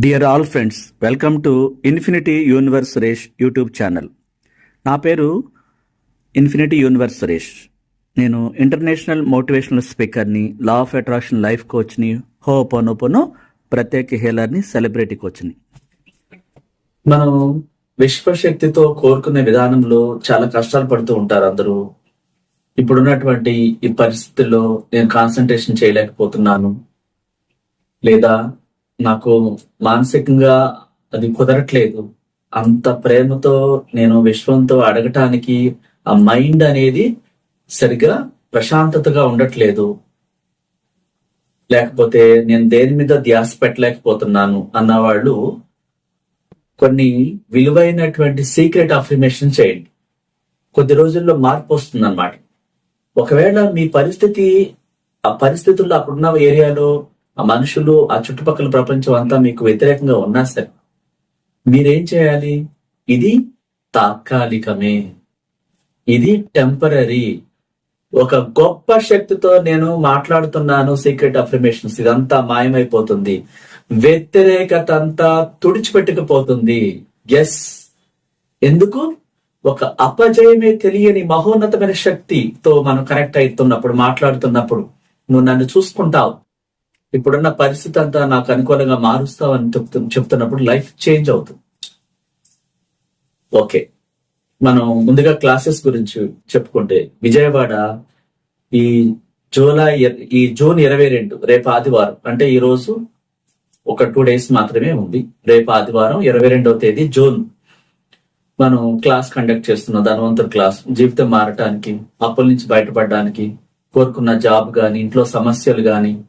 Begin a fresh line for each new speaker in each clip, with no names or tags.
Dear all friends welcome to infinity universe Suresh YouTube channel నా పేరు infinity universe Suresh నేను international motivational స్పీకర్ని law of attraction life కోచ్ని ho'oponopono ప్రత్యేక హేలర్ని celebrity కోచ్ని మనం విశ్వశక్తితో కోరుకునే విధానంలో చాలా కష్టాలు పడుతూ ఉంటారు అందరూ. ఇప్పుడున్నటువంటి ఈ పరిస్థితుల్లో నేను కాన్సన్ట్రేషన్ చేయలేకపోతున్నాను. లేదా నాకు మానసికంగా అది కుదరట్లేదు. అంత ప్రేమతో నేను విశ్వంతో అడగటానికి ఆ మైండ్ అనేది సరిగా ప్రశాంతతగా ఉండట్లేదు. లేకపోతే నేను దేని మీద ధ్యాస పెట్టలేకపోతున్నాను అన్నవాళ్ళు కొన్ని విలువైనటువంటి సీక్రెట్ అఫర్మేషన్ చేయండి. కొద్ది రోజుల్లో మార్పు వస్తుంది అన్నమాట ఒకవేళ మీ పరిస్థితి ఆ పరిస్థితుల్లో అక్కడున్న ఏరియాలో ఆ మనుషులు ఆ చుట్టుపక్కల ప్రపంచం అంతా మీకు వ్యతిరేకంగా ఉన్నా సరే మీరేం చేయాలి? ఇది తాత్కాలికమే. ఇది టెంపరీ ఒక గొప్ప శక్తితో నేను మాట్లాడుతున్నాను సీక్రెట్ అఫర్మేషన్స్ ఇదంతా మాయమైపోతుంది. వ్యతిరేకత అంతా తుడిచిపెట్టుకుపోతుంది. ఎస్ ఎందుకు? ఒక అపజయమే తెలియని మహోన్నతమైన శక్తితో మనం కనెక్ట్ అవుతున్నప్పుడు మాట్లాడుతున్నప్పుడు. నువ్వు నన్ను చూసుకుంటావు. ఇప్పుడున్న పరిస్థితి అంతా నాకు అనుకూలంగా మారుస్తావని చెప్తు చెప్తున్నప్పుడు లైఫ్ చేంజ్ అవుతుంది. ఓకే. మనం ముందుగా క్లాసెస్ గురించి చెప్పుకుంటే విజయవాడ ఈ జూలై ఈ జూన్ ఇరవై రెండు రేపు ఆదివారం అంటే ఈ రోజు ఒక టూ డేస్ మాత్రమే ఉంది. రేపు ఆదివారం ఇరవై రెండవ తేదీ జూన్. మనం క్లాస్ కండక్ట్ చేస్తున్న. ధనవంతుడు క్లాస్. జీవితం మారటానికి అప్పుల నుంచి బయటపడడానికి కోరుకున్న జాబ్ కానీ ఇంట్లో సమస్యలు కానీ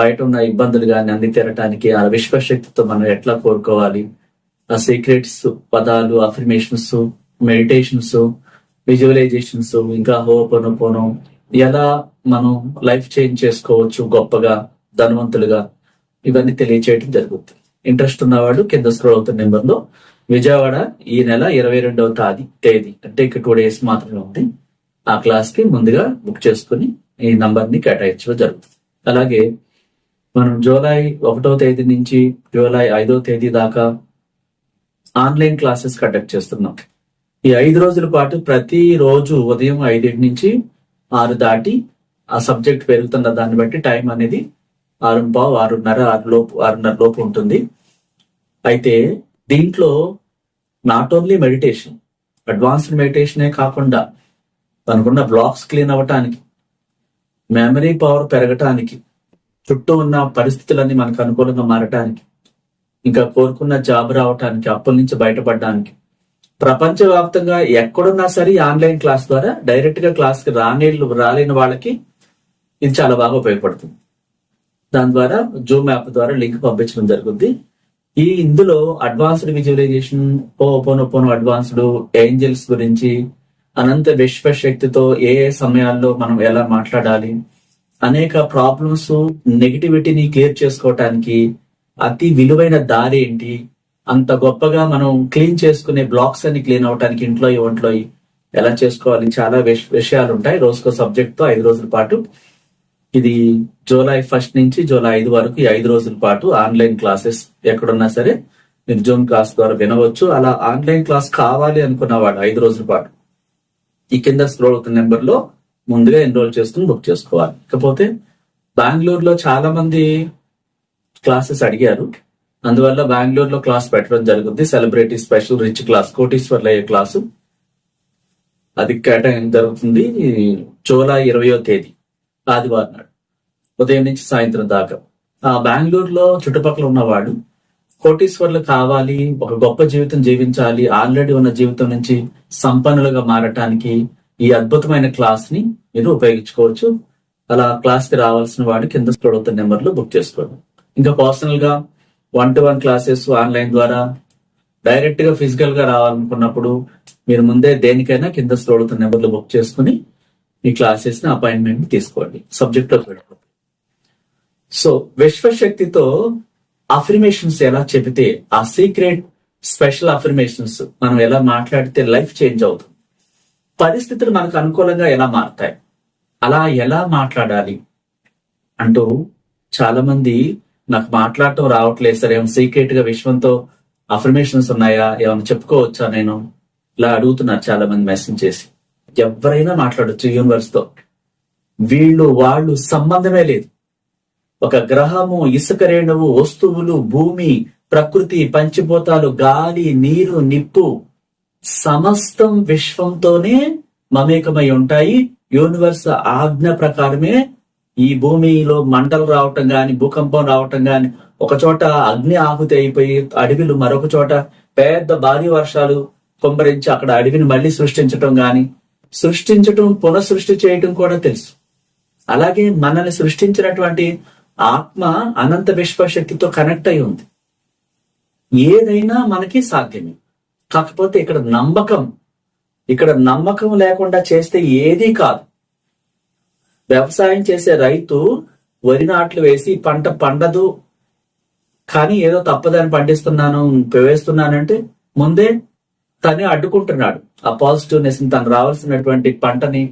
బయట ఉన్న ఇబ్బందులు కానీ అన్ని తీరటానికి ఆ విశ్వశక్తితో మనం ఎట్లా కోరుకోవాలి? ఆ సీక్రెట్స్ పదాలు అఫర్మేషన్స్ మెడిటేషన్స్ విజువలైజేషన్స్ ఇంకా హోపనోపోనం ఎలా మనం లైఫ్ చేంజ్ చేసుకోవచ్చు గొప్పగా ధనవంతులుగా? ఇవన్నీ తెలియచేయడం జరుగుతుంది. ఇంట్రెస్ట్ ఉన్నవాడు కింద స్క్రోల్ అవుతున్న నెంబర్లో విజయవాడ ఈ నెల ఇరవై రెండవ తాది తేదీ అంటే ఇక టూ డేస్ మాత్రమే ఉంది. ఆ క్లాస్కి ముందుగా బుక్ చేసుకుని ఈ నంబర్ని కేటాయించడం జరుగుతుంది. అలాగే మనం జూలై ఒకటో తేదీ నుంచి జూలై ఐదో తేదీ దాకా ఆన్లైన్ క్లాసెస్ కండక్ట్ చేస్తున్నాం. ఈ ఐదు రోజుల పాటు ప్రతి రోజు ఉదయం ఐదింటి నుంచి ఆరు దాటి ఆ సబ్జెక్ట్ పెరుగుతున్న దాన్ని బట్టి టైం అనేది ఆరు పావు ఆరున్నర ఆరు లోపు ఆరున్నర లోపు ఉంటుంది. అయితే దీంట్లో నాట్ ఓన్లీ మెడిటేషన్ అడ్వాన్స్డ్ మెడిటేషనే కాకుండా మనకున్న బ్లాక్స్ క్లీన్ అవ్వటానికి మెమరీ పవర్ పెరగటానికి చుట్టూ ఉన్న పరిస్థితులన్నీ మనకు అనుకూలంగా మారటానికి ఇంకా కోరుకున్న జాబ్ రావటానికి అప్పుల నుంచి బయటపడడానికి ప్రపంచవ్యాప్తంగా ఎక్కడున్నా సరే ఆన్లైన్ క్లాస్ ద్వారా డైరెక్ట్గా క్లాస్కి రాని రాలేని వాళ్ళకి ఇది చాలా బాగా ఉపయోగపడుతుంది. దాని ద్వారా జూమ్ యాప్ ద్వారా లింక్ పంపించడం జరుగుద్ది. ఈ ఇందులో అడ్వాన్స్డ్ విజువలైజేషన్ పోను అడ్వాన్స్డ్ ఏంజల్స్ గురించి అనంత విశ్వశక్తితో ఏ ఏ సమయాల్లో మనం ఎలా మాట్లాడాలి అనేక ప్రాబ్లమ్స్ నెగిటివిటీని క్లియర్ చేసుకోవటానికి అతి విలువైన దారి ఏంటి? అంత గొప్పగా మనం క్లీన్ చేసుకునే బ్లాక్స్ అన్ని క్లీన్ అవటానికి ఇంట్లో ఒంట్లో ఎలా చేసుకోవాలి? చాలా విషయాలు ఉంటాయి రోజుకో సబ్జెక్ట్తో ఐదు రోజుల పాటు. ఇది జూలై ఫస్ట్ నుంచి జూలై ఐదు వరకు ఈ ఐదు రోజుల పాటు ఆన్లైన్ క్లాసెస్ ఎక్కడున్నా సరే మీరు జూమ్ క్లాస్ ద్వారా వినవచ్చు. అలా ఆన్లైన్ క్లాస్ కావాలి అనుకున్నవాడు ఐదు రోజుల పాటు. ఈ కింద స్క్రోల్ అవుతున్న నెంబర్లో ముందుగా ఎన్రోల్ చేసుకుని బుక్ చేసుకోవాలి. ఇకపోతే బెంగళూరులో చాలా మంది క్లాసెస్ అడిగారు. అందువల్ల బెంగళూరులో క్లాస్ పెట్టడం జరుగుతుంది. సెలబ్రిటీ స్పెషల్ రిచ్ క్లాస్ కోటీశ్వర్లు అయ్యే క్లాసు అది కేటాయించడం జరుగుతుంది. చోలా ఇరవయో తేదీ ఆదివారం నాడు ఉదయం నుంచి సాయంత్రం దాకా. ఆ బెంగళూరులో చుట్టుపక్కల ఉన్నవాడు కోటీశ్వర్లు కావాలి ఒక గొప్ప జీవితం జీవించాలి ఆల్రెడీ ఉన్న జీవితం నుంచి సంపన్నులుగా మారటానికి ఈ అద్భుతమైన క్లాస్ని మీరు ఉపయోగించుకోవచ్చు. అలా క్లాస్కి రావాల్సిన వాడు కింద స్క్రోల్ అవుతున్న నెంబర్లో బుక్ చేసుకోండి. ఇంకా పర్సనల్గా one to one classes online ద్వారా డైరెక్ట్గా ఫిజికల్గా రావాలనుకున్నప్పుడు మీరు ముందే దేనికైనా కింద స్క్రోల్ అవుతున్న నెంబర్లో బుక్ చేసుకుని మీ క్లాసెస్ని అపాయింట్మెంట్ తీసుకోండి. సబ్జెక్ట్లో పెట్టుకోండి సో విశ్వశక్తితో అఫర్మేషన్స్ ఎలా చెబితే ఆ సీక్రెట్ స్పెషల్ అఫర్మేషన్స్ మనం ఎలా మాట్లాడితే లైఫ్ చేంజ్ అవుతుంది. పరిస్థితులు మనకు అనుకూలంగా ఎలా మారుతాయి? అలా ఎలా మాట్లాడాలి? అంటూ చాలా మంది నాకు మాట్లాడటం రావట్లేదు సార్. ఏమైనా సీక్రెట్గా విశ్వంతో అఫర్మేషన్స్ ఉన్నాయా? ఏమైనా చెప్పుకోవచ్చా నేను? ఇలా అడుగుతున్నారు చాలా మంది మెసేజ్ చేసి. ఎవరైనా మాట్లాడొచ్చు యూనివర్స్తో. వీళ్ళు వాళ్ళు సంబంధమే లేదు. ఒక గ్రహము ఇసుక రేణువు వస్తువులు భూమి ప్రకృతి పంచిపోతాలు గాలి నీరు నిప్పు. సమస్తం విశ్వంతోనే మమేకమై ఉంటాయి. యూనివర్స్ ఆజ్ఞ ప్రకారమే ఈ భూమిలో మంటలు రావటం గాని భూకంపం రావటం గాని ఒక చోట అగ్ని ఆహుతి అయిపోయి అడవిలు మరొక చోట పెద్ద భారీ వర్షాలు కొంపరించి అక్కడ అడవిని మళ్ళీ సృష్టించటం గాని సృష్టించటం పునఃసృష్టి చేయటం కూడా తెలుసు. అలాగే మనల్ని సృష్టించినటువంటి ఆత్మ అనంత విశ్వశక్తితో కనెక్ట్ అయి ఉంది. ఏదైనా మనకి సాధ్యమే. కాకపోతే ఇక్కడ నమ్మకం ఇక్కడ నమ్మకం లేకుండా చేస్తే ఏదీ కాదు. వ్యవసాయం చేసే రైతు వరి నాట్లు వేసి పంట పండదు కానీ ఏదో తప్పదని పండిస్తున్నాను వేస్తున్నానంటే ముందే తనే అడ్డుకుంటున్నాడు. ఆ పాజిటివ్నెస్ తను రావాల్సినటువంటి పంటని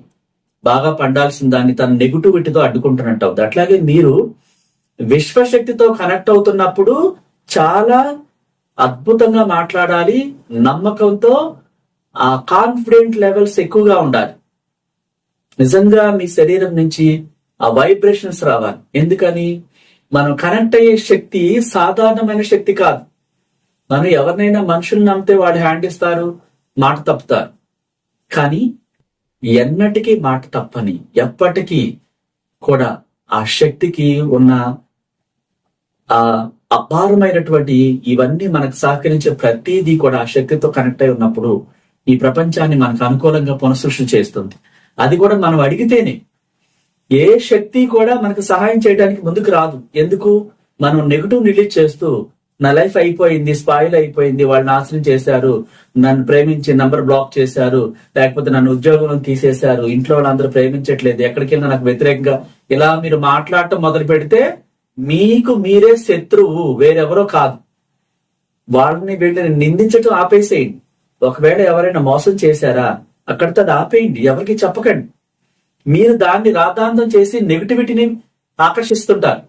బాగా పండాల్సిన దాన్ని తన నెగిటివిటీతో అడ్డుకుంటున్నట్టు అవుతుంది అట్లాగే మీరు విశ్వశక్తితో కనెక్ట్ అవుతున్నప్పుడు చాలా అద్భుతంగా మాట్లాడాలి నమ్మకంతో ఆ కాన్ఫిడెంట్ లెవెల్స్ ఎక్కువగా ఉండాలి. నిజంగా మీ శరీరం నుంచి ఆ వైబ్రేషన్స్ రావాలి. ఎందుకని? మనం కనెక్ట్ అయ్యే శక్తి సాధారణమైన శక్తి కాదు. మనం ఎవరినైనా మనుషులు నమ్మితే వాడు హ్యాండ్ ఇస్తారు మాట తప్పుతారు. కానీ ఎన్నటికీ మాట తప్పని ఎప్పటికీ కూడా ఆ శక్తికి ఉన్న ఆ అపారమైనటువంటి ఇవన్నీ మనకు సహకరించే ప్రతిదీ కూడా ఆ శక్తితో కనెక్ట్ అయి ఉన్నప్పుడు ఈ ప్రపంచాన్ని మనకు అనుకూలంగా పునఃసృష్టి చేస్తుంది. అది కూడా మనం అడిగితేనే. ఏ శక్తి కూడా మనకు సహాయం చేయడానికి ముందుకు రాదు. ఎందుకు? మనం నెగిటివ్ రిలీజ్ చేస్తూ నా లైఫ్ అయిపోయింది స్పాయిల్ అయిపోయింది వాళ్ళు నాశనం చేశారు నన్ను ప్రేమించి నంబర్ బ్లాక్ చేశారు లేకపోతే నన్ను ఉద్యోగం తీసేశారు ఇంట్లో వాళ్ళందరూ ప్రేమించట్లేదు ఎక్కడికి వెళ్ళినా నాకు వ్యతిరేకంగా ఇలా మీరు మాట్లాడటం మొదలు పెడితే మీకు మీరే శత్రువు వేరెవరో కాదు. వాళ్ళని వీళ్ళని నిందించటం ఆపేసేయండి. ఒకవేళ ఎవరైనా మోసం చేశారా అక్కడితో అది ఆపేయండి ఎవరికి చెప్పకండి. మీరు దాన్ని రాతాంతం చేసి నెగిటివిటీని ఆకర్షిస్తుంటారు.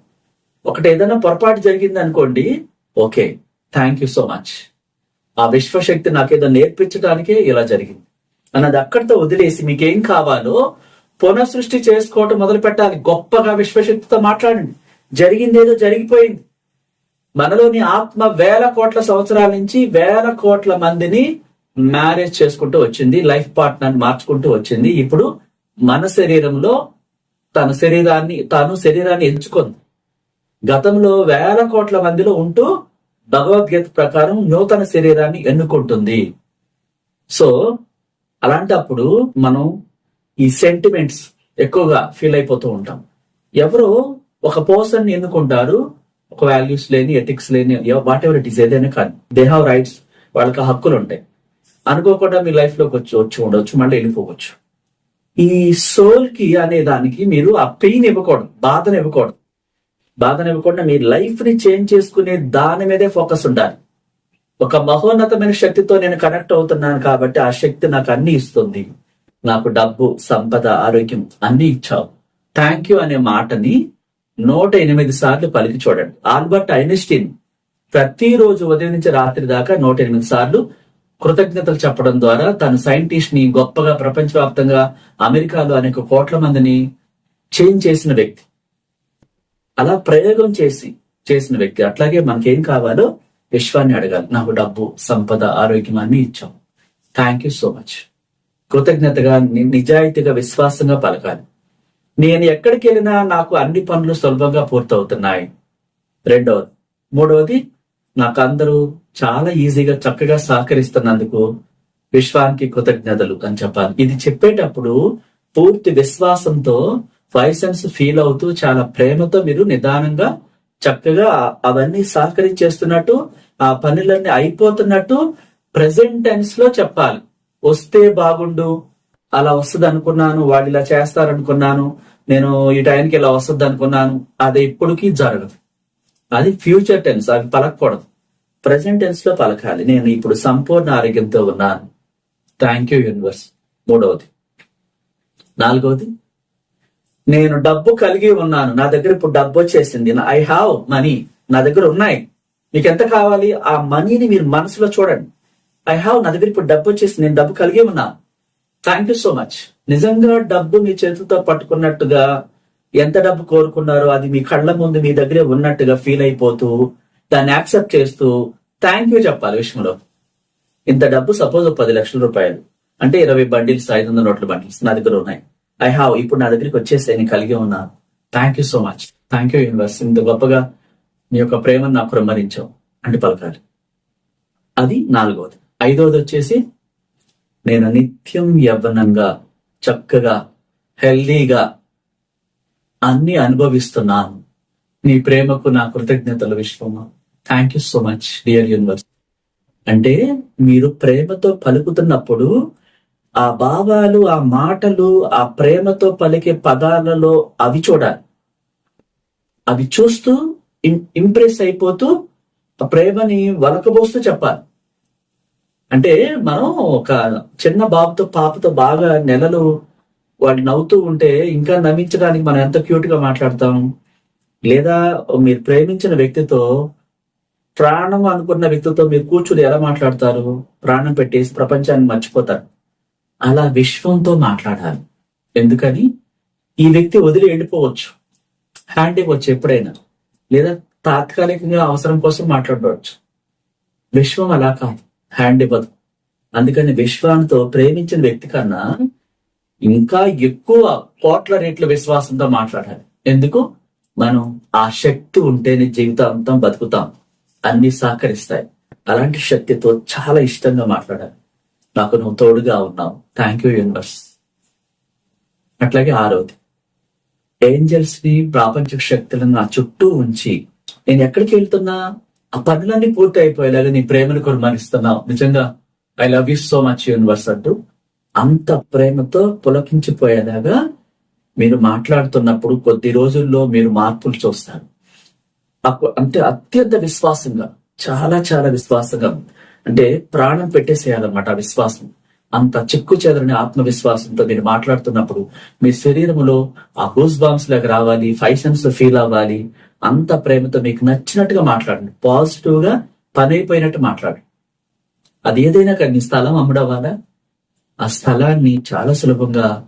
ఒకటి ఏదైనా పొరపాటు జరిగింది అనుకోండి okay thank you so much ఆ విశ్వశక్తి నాకేదో నేర్పించడానికే ఇలా జరిగింది. అన్నది అక్కడితో వదిలేసి మీకేం కావాలో పునఃసృష్టి చేసుకోవటం మొదలు పెట్టాలి గొప్పగా విశ్వశక్తితో మాట్లాడండి. జరిగిందేదో జరిగిపోయింది. మనలోని ఆత్మ వేల కోట్ల సంవత్సరాల నుంచి వేల కోట్ల మందిని మ్యారేజ్ చేసుకుంటూ వచ్చింది లైఫ్ పార్ట్నర్ మార్చుకుంటూ వచ్చింది. ఇప్పుడు మన శరీరంలో తన శరీరాన్ని తను శరీరాన్ని ఎంచుకుంది. గతంలో వేల కోట్ల మందిలో ఉంటూ భగవద్గీత ప్రకారం నూతన శరీరాన్ని ఎన్నుకుంటుంది. సో అలాంటప్పుడు మనం ఈ సెంటిమెంట్స్ ఎక్కువగా ఫీల్ అయిపోతూ ఉంటాం. ఎవరో ఒక పర్సన్ ఎన్నుకుంటారు ఒక వాల్యూస్ లేని ఎథిక్స్ లేని వాట్ ఎవర్ ఇట్ ఈస్ ఏదైనా కానీ. దే హావ్ రైట్స్ వాళ్ళకి హక్కులు ఉంటాయి అనుకోకుండా మీ లైఫ్లోకి వచ్చి వచ్చి ఉండొచ్చు మళ్ళీ వెళ్ళిపోవచ్చు. ఈ సోల్కి అనే దానికి మీరు ఆ పెయిన్ ఇవ్వకూడదు బాధను ఇవ్వకూడదు. బాధను ఇవ్వకుండా మీ లైఫ్ని చేంజ్ చేసుకునే దాని మీదే ఫోకస్ ఉండాలి. ఒక మహోన్నతమైన శక్తితో నేను కనెక్ట్ అవుతున్నాను కాబట్టి ఆ శక్తి నాకు అన్ని ఇస్తుంది. నాకు డబ్బు సంపద ఆరోగ్యం అన్ని ఇచ్చావు. థ్యాంక్ యూ అనే మాటని నూట ఎనిమిది సార్లు పలికి చూడండి. ఆల్బర్ట్ ఐన్స్టీన్ ప్రతిరోజు ఉదయం నుంచి రాత్రి దాకా నూట ఎనిమిది సార్లు కృతజ్ఞతలు చెప్పడం ద్వారా తను సైంటిస్ట్ని గొప్పగా ప్రపంచవ్యాప్తంగా అమెరికాలో అనేక కోట్ల మందిని చేంజ్ చేసిన వ్యక్తి. అలా ప్రయోగం చేసి చేసిన వ్యక్తి. అట్లాగే మనకేం కావాలో విశ్వాన్ని అడగాలి. నాకు డబ్బు సంపద ఆరోగ్యం అన్ని ఇచ్చాం థ్యాంక్ యూ సో మచ్ కృతజ్ఞతగా నిజాయితీగా విశ్వాసంగా పలకాలి. నేను ఎక్కడికి వెళ్ళినా నాకు అన్ని పనులు సులభంగా పూర్తవుతున్నాయి. రెండవది మూడవది నాకు అందరూ చాలా ఈజీగా చక్కగా సహకరిస్తున్నందుకు విశ్వానికి కృతజ్ఞతలు అని చెప్పాలి. ఇది చెప్పేటప్పుడు పూర్తి విశ్వాసంతో వైసెన్స్ ఫీల్ అవుతూ చాలా ప్రేమతో మీరు నిదానంగా చక్కగా అవన్నీ సహకరించేస్తున్నట్టు ఆ పనులన్నీ అయిపోతున్నట్టు ప్రెసెంట్ టెన్స్లో చెప్పాలి. వస్తే బాగుండు అలా వస్తుంది అనుకున్నాను వాళ్ళు ఇలా చేస్తారనుకున్నాను నేను ఈ టైంకి ఇలా వస్తుంది అనుకున్నాను అది ఎప్పటికీ జరగదు. అది ఫ్యూచర్ టెన్స్ అది పలకూడదు ప్రజెంట్ టెన్స్లో పలకాలి. నేను ఇప్పుడు సంపూర్ణ ఆరోగ్యంతో ఉన్నాను. Thank you universe. మూడవది. నాలుగవది. నేను డబ్బు కలిగి ఉన్నాను. నా దగ్గర ఇప్పుడు డబ్బు వచ్చేసింది. ఐ హావ్ మనీ నా దగ్గర ఉన్నాయి. మీకు ఎంత కావాలి? ఆ మనీని మీరు మనసులో చూడండి. ఐ హావ్ నా దగ్గర ఇప్పుడు డబ్బు వచ్చేసింది. నేను డబ్బు కలిగి ఉన్నాను. థ్యాంక్ యూ సో మచ్ నిజంగా డబ్బు మీ చేతులతో పట్టుకున్నట్టుగా ఎంత డబ్బు కోరుకున్నారో అది మీ కళ్ళ ముందు మీ దగ్గరే ఉన్నట్టుగా ఫీల్ అయిపోతూ దాన్ని యాక్సెప్ట్ చేస్తూ థ్యాంక్ యూ చెప్పాలి విషయంలో ఇంత డబ్బు సపోజ్ పది లక్షల రూపాయలు. అంటే ఇరవై బండిల్స్ ఐదు వందల నోట్ల బండిల్స్ నా దగ్గర ఉన్నాయి. ఐ హావ్ ఇప్పుడు నా దగ్గరికి వచ్చేసి నేను కలిగి ఉన్నాను thank you so much thank you universe ఇంత గొప్పగా నీ యొక్క ప్రేమను నాకు ప్రమరించావు అంటే పలకాలి. అది నాలుగవది ఐదవది వచ్చేసి నేను నిత్యం యవ్వనంగా చక్కగా హెల్దీగా అన్ని అనుభవిస్తున్నాను. నీ ప్రేమకు నా కృతజ్ఞతలు విశ్వమా thank you so much dear universe అంటే మీరు ప్రేమతో పలుకుతున్నప్పుడు ఆ భావాలు ఆ మాటలు ఆ ప్రేమతో పలికే పదాలలో అవి చూడాలి. అవి చూస్తూ ఇంప్రెస్ అయిపోతూ ఆ ప్రేమని వలకబోస్తూ చెప్పాలి. అంటే మనం ఒక చిన్న బాబుతో పాపతో బాగా నెలలు వాళ్ళు నవ్వుతూ ఉంటే ఇంకా నవ్వించడానికి మనం ఎంత క్యూట్గా మాట్లాడతాం? లేదా మీరు ప్రేమించిన వ్యక్తితో ప్రాణం అనుకున్న వ్యక్తితో మీరు కూర్చుని ఎలా మాట్లాడతారు? ప్రాణం పెట్టేసి ప్రపంచాన్ని మర్చిపోతారు. అలా విశ్వంతో మాట్లాడాలి. ఎందుకని? ఈ వ్యక్తి వదిలి వెళ్ళిపోవచ్చు. హ్యాండ్ ఇవ్వచ్చు ఎప్పుడైనా. లేదా తాత్కాలికంగా అవసరం కోసం మాట్లాడవచ్చు. విశ్వం అలా కాదు. హ్యాండ్ ఇవ్వదు. అందుకని విశ్వాంతో ప్రేమించిన వ్యక్తి కన్నా ఇంకా ఎక్కువ కోట్ల రేట్ల విశ్వాసంతో మాట్లాడాలి. ఎందుకు? మనం ఆ శక్తి ఉంటేనే జీవితాంతం బతుకుతాం. అన్ని సహకరిస్తాయి. అలాంటి శక్తితో చాలా ఇష్టంగా మాట్లాడాలి. నాకు నువ్వు తోడుగా ఉన్నావు. థ్యాంక్ యూ యూనివర్స్ అట్లాగే ఆరోది ఏంజల్స్ని ప్రాపంచిక శక్తులను నా చుట్టూ ఉంచి నేను ఎక్కడికి వెళ్తున్నా? ఆ పనులన్నీ పూర్తి అయిపోయేలాగా నీ ప్రేమను కూడా కుర్మనిస్తున్నావు నిజంగా I love you so much universe అంటూ అంత ప్రేమతో పులకించిపోయేలాగా మీరు మాట్లాడుతున్నప్పుడు కొద్ది రోజుల్లో మీరు మార్పులు చూస్తారు. అంటే అత్యంత విశ్వాసంగా చాలా చాలా విశ్వాసంగా అంటే ప్రాణం పెట్టేసేయాలన్నమాట ఆ విశ్వాసం. అంత చిక్కు చెదరని ఆత్మవిశ్వాసంతో మీరు మాట్లాడుతున్నప్పుడు మీ శరీరంలో ఆ గూస్ బాంబ్స్ లాగా రావాలి ఫైవ్ సెన్స్ ఫీల్ అవ్వాలి అంత ప్రేమతో మీకు నచ్చినట్టుగా మాట్లాడండి. పాజిటివ్గా పని అయిపోయినట్టు మాట్లాడండి. అది ఏదైనా కానీ స్థలం అమ్ముడవ్వాలా? ఆ స్థలాన్ని చాలా సులభంగా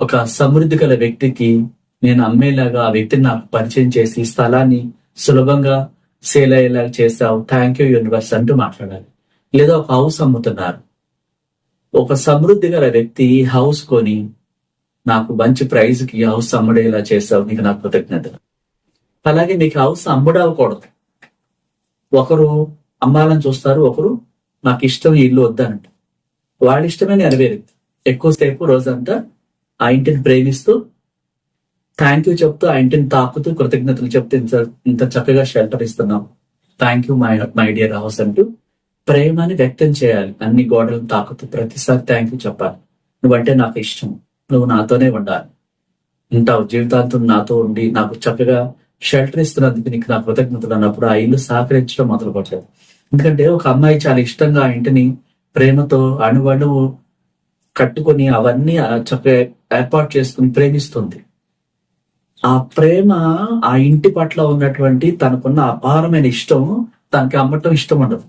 ఒక సమృద్ధి గల వ్యక్తికి నేను అమ్మేలాగా ఆ వ్యక్తిని నాకు పరిచయం చేసి స్థలాన్ని సులభంగా సేల్ అయ్యేలాగా చేస్తావు థ్యాంక్ యూ యూనివర్స్ అంటూ మాట్లాడాలి. లేదా ఒక హౌస్ అమ్ముతున్నారు. ఒక సమృద్ధి గల వ్యక్తి హౌస్ కొని నాకు మంచి ప్రైజ్కి హౌస్ అమ్మడేలా చేస్తావు నీకు నాకు కృతజ్ఞత. అలాగే నీకు హౌస్ అమ్ముడవకూడదు ఒకరు అమ్మాలని చూస్తారు ఒకరు నాకు ఇష్టం ఇల్లు వద్దనంట వాళ్ళ ఇష్టమే నెరవేరింది ఎక్కువసేపు రోజంతా ఆ ఇంటిని ప్రేమిస్తూ థ్యాంక్ యూ చెప్తూ ఆ ఇంటిని తాకుతూ కృతజ్ఞతలు చెప్తూ ఇంత ఇంత చక్కగా షెల్టర్ ఇస్తున్నాం. Thank you my my dear house అంటూ ప్రేమని వ్యక్తం చేయాలి. అన్ని గోడలను తాకుతూ ప్రతిసారి థ్యాంక్ యూ చెప్పాలి. నువ్వంటే నాకు ఇష్టం. నువ్వు నాతోనే ఉండాలి. ఉంటావు. జీవితాంతం నాతో ఉండి నాకు చక్కగా షెల్టర్ ఇస్తున్నందుకు నీకు నా కృతజ్ఞతలు అన్నప్పుడు ఆ ఇల్లు సహకరించడం మొదలు పడలేదు ఎందుకంటే ఒక అమ్మాయి చాలా ఇష్టంగా ఆ ఇంటిని ప్రేమతో అణువణువు కట్టుకొని అవన్నీ చక్కగా ఏర్పాటు చేసుకుని ప్రేమిస్తుంది. ఆ ప్రేమ ఆ ఇంటి పట్ల ఉన్నటువంటి తనకున్న అపారమైన ఇష్టం తనకి అమ్మటం ఇష్టం ఉండదు.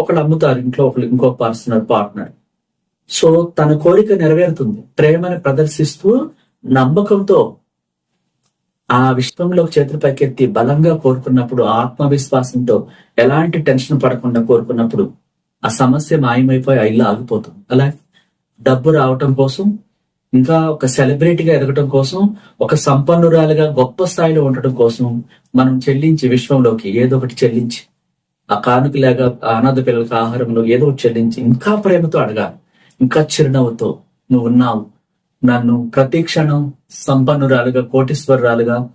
ఒకళ్ళు అమ్ముతారు ఇంట్లో ఒకళ్ళు ఇంకో పర్సనల్ పార్ట్నర్. సో తన కోరిక నెరవేరుతుంది. ప్రేమని ప్రదర్శిస్తూ నమ్మకంతో ఆ విశ్వంలో చేతులు పైకెత్తి బలంగా కోరుకున్నప్పుడు ఆత్మవిశ్వాసంతో ఎలాంటి టెన్షన్ పడకుండా కోరుకున్నప్పుడు ఆ సమస్య మాయమైపోయి ఆ ఇల్లు ఆగిపోతుంది. అలాగే డబ్బు రావటం కోసం ఇంకా ఒక సెలబ్రిటీగా ఎదగటం కోసం ఒక సంపన్నురాలుగా గొప్ప స్థాయిలో ఉండటం కోసం మనం చెల్లించి విశ్వంలోకి ఏదో ఒకటి చెల్లించి ఆ కానుక లేక అనాథ పిల్లలకు ఆహారంలో ఏదో చెల్లించి ఇంకా ప్రేమతో అడగాలి. ఇంకా చిరునవ్వుతో నువ్వు ఉన్నావు. నన్ను ప్రతి క్షణం సంపన్నురాలుగా కోటీశ్వరురాలుగా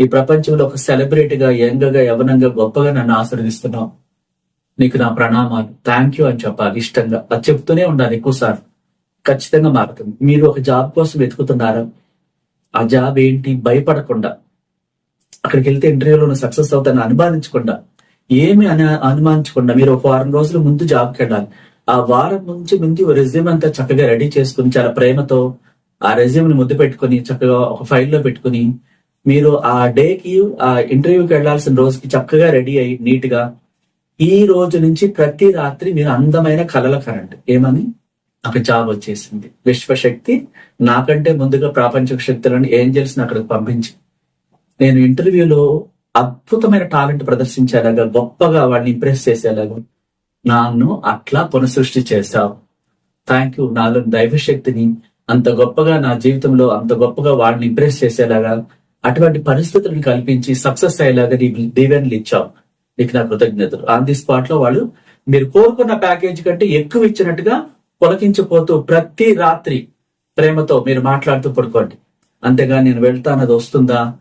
ఈ ప్రపంచంలో ఒక సెలబ్రిటీగా యంగగా యవనంగా గొప్పగా నన్ను ఆశీర్వదిస్తున్నావు. నీకు నా ప్రణామాలు. థ్యాంక్ యూ అని చెప్పాలి ఇష్టంగా. అది చెప్తూనే ఉండాలి ఎక్కువసార్లు. ఖచ్చితంగా మారుతుంది. మీరు ఒక జాబ్ కోసం వెతుకుతున్నారా? ఆ జాబ్ ఏంటి? భయపడకుండా. అక్కడికి వెళ్తే ఇంటర్వ్యూలో సక్సెస్ అవుతాను అనుమానించకుండా. ఏమి అని అనుమానించకుండా మీరు ఒక వారం రోజుల ముందు జాబ్కి వెళ్ళాలి. ఆ వారం నుంచి ముందు రెజ్యూమ్ అంతా చక్కగా రెడీ చేసుకుని చాలా ప్రేమతో ఆ రెజ్యూమ్ని ముద్దు పెట్టుకుని చక్కగా ఒక ఫైల్లో పెట్టుకుని మీరు ఆ డేకి ఆ ఇంటర్వ్యూకి వెళ్ళాల్సిన రోజుకి చక్కగా రెడీ అయ్యి నీట్గా ఈ రోజు నుంచి ప్రతి రాత్రి మీరు అందమైన కలల కరండి ఏమని? ఒక జాబ్ వచ్చేసింది. విశ్వశక్తి నాకంటే ముందుగా ప్రాపంచిక శక్తులను ఏంజల్స్ అక్కడికి పంపించి. నేను ఇంటర్వ్యూలో అద్భుతమైన టాలెంట్ ప్రదర్శించేలాగా గొప్పగా వాళ్ళని ఇంప్రెస్ చేసేలాగా నన్ను అట్లా పునఃసృష్టి చేశావు. థ్యాంక్ యూ నాలో దైవశక్తిని అంత గొప్పగా నా జీవితంలో అంత గొప్పగా వాళ్ళని ఇంప్రెస్ చేసేలాగా అటువంటి పరిస్థితులను కల్పించి సక్సెస్ అయ్యేలాగా నీ దీవెనలు ఇచ్చావు. నీకు నా కృతజ్ఞతలు. ఆన్ ది స్పాట్లో వాళ్ళు మీరు కోరుకున్న ప్యాకేజ్ కంటే ఎక్కువ ఇచ్చినట్టుగా పొలకించిపోతూ ప్రతి రాత్రి ప్రేమతో మీరు మాట్లాడుతూ పడుకోండి. అంతేగా నేను వెళ్తాను అది వస్తుందా?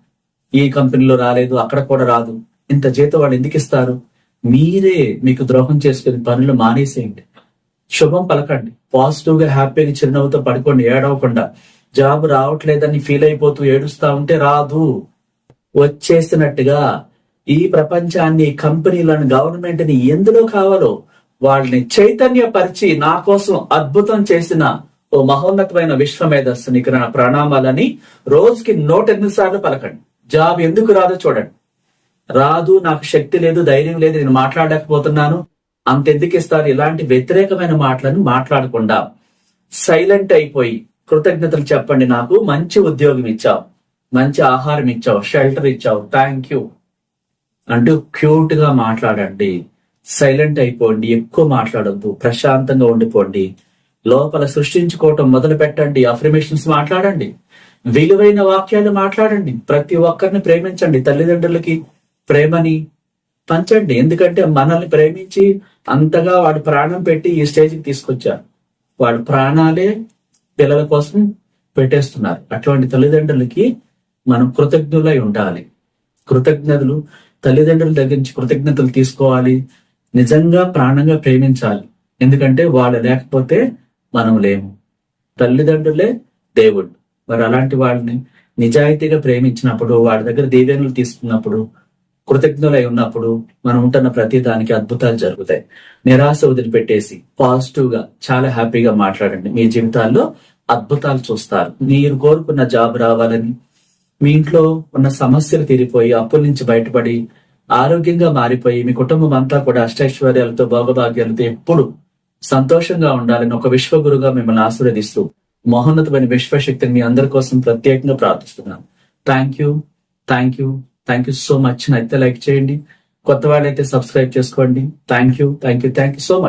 ఈ కంపెనీలో రాలేదు అక్కడ కూడా రాదు. ఇంత జీతం వాళ్ళు ఎందుకు ఇస్తారు? మీరే మీకు ద్రోహం చేసుకుని పనులు మానేసేయండి. శుభం పలకండి. పాజిటివ్గా హ్యాపీగా చిరునవ్వుతో పడుకోండి ఏడవకుండా. జాబ్ రావట్లేదని ఫీల్ అయిపోతూ ఏడుస్తా ఉంటే రాదు. వచ్చేసినట్టుగా ఈ ప్రపంచాన్ని కంపెనీలను గవర్నమెంట్ని ఎందులో కావాలో వాళ్ళని చైతన్యపరిచి నా కోసం అద్భుతం చేసిన ఓ మహోన్నతమైన విశ్వమేధస్సు నీకు నా ప్రణామాలని రోజుకి నూట ఎనిమిది సార్లు పలకండి. జాబ్ ఎందుకు రాదో చూడండి. రాదు నాకు శక్తి లేదు ధైర్యం లేదు నేను మాట్లాడలేకపోతున్నాను. అంతెందుకు ఇస్తారు? ఇలాంటి వ్యతిరేకమైన మాటలను మాట్లాడకుండా సైలెంట్ అయిపోయి కృతజ్ఞతలు చెప్పండి నాకు. మంచి ఉద్యోగం ఇచ్చావు. మంచి ఆహారం ఇచ్చావు. షెల్టర్ ఇచ్చావు. Thank you. అంటూ క్యూట్గా మాట్లాడండి. సైలెంట్ అయిపోండి. ఎక్కువ మాట్లాడొద్దు. ప్రశాంతంగా ఉండిపోండి. లోపల సృష్టించుకోవటం మొదలు పెట్టండి అఫర్మేషన్స్ మాట్లాడండి. విలువైన వాక్యాలు మాట్లాడండి. ప్రతి ఒక్కరిని ప్రేమించండి. తల్లిదండ్రులకి ప్రేమని పంచండి. ఎందుకంటే మనల్ని ప్రేమించి అంతగా వాడు ప్రాణం పెట్టి ఈ స్టేజ్కి తీసుకొచ్చారు. వాడు ప్రాణాలే పిల్లల కోసం పెట్టేస్తున్నారు. అటువంటి తల్లిదండ్రులకి మనం కృతజ్ఞులై ఉండాలి. కృతజ్ఞతలు తల్లిదండ్రుల దగ్గర నుంచి కృతజ్ఞతలు తీసుకోవాలి. నిజంగా ప్రాణంగా ప్రేమించాలి. ఎందుకంటే వాళ్ళు లేకపోతే మనం లేము. తల్లిదండ్రులే దేవుడు మరి అలాంటి వాళ్ళని నిజాయితీగా ప్రేమించినప్పుడు వాడి దగ్గర దీవెనలు తీసుకున్నప్పుడు కృతజ్ఞులై ఉన్నప్పుడు మనం ఉంటున్న ప్రతి దానికి అద్భుతాలు జరుగుతాయి. నిరాశ వదిలిపెట్టేసి పాజిటివ్గా చాలా హ్యాపీగా మాట్లాడండి. మీ జీవితాల్లో అద్భుతాలు చూస్తారు. మీరు కోరుకున్న జాబ్ రావాలని మీ ఇంట్లో ఉన్న సమస్యలు తీరిపోయి అప్పుల నుంచి బయటపడి ఆరోగ్యంగా మారిపోయి మీ కుటుంబం అంతా కూడా అష్టైశ్వర్యాలతో భోగభాగ్యాలతో ఎప్పుడు సంతోషంగా ఉండాలని ఒక విశ్వగురుగా మిమ్మల్ని ఆశీర్వదిస్తూ మహోన్నతమైన విశ్వశక్తిని మీ అందరి కోసం ప్రత్యేకంగా ప్రార్థిస్తున్నాను. Thank you thank you thank you so much నచ్చితే లైక్ చేయండి. కొత్త వాళ్ళైతే సబ్స్క్రైబ్ చేసుకోండి. Thank you thank you thank you so much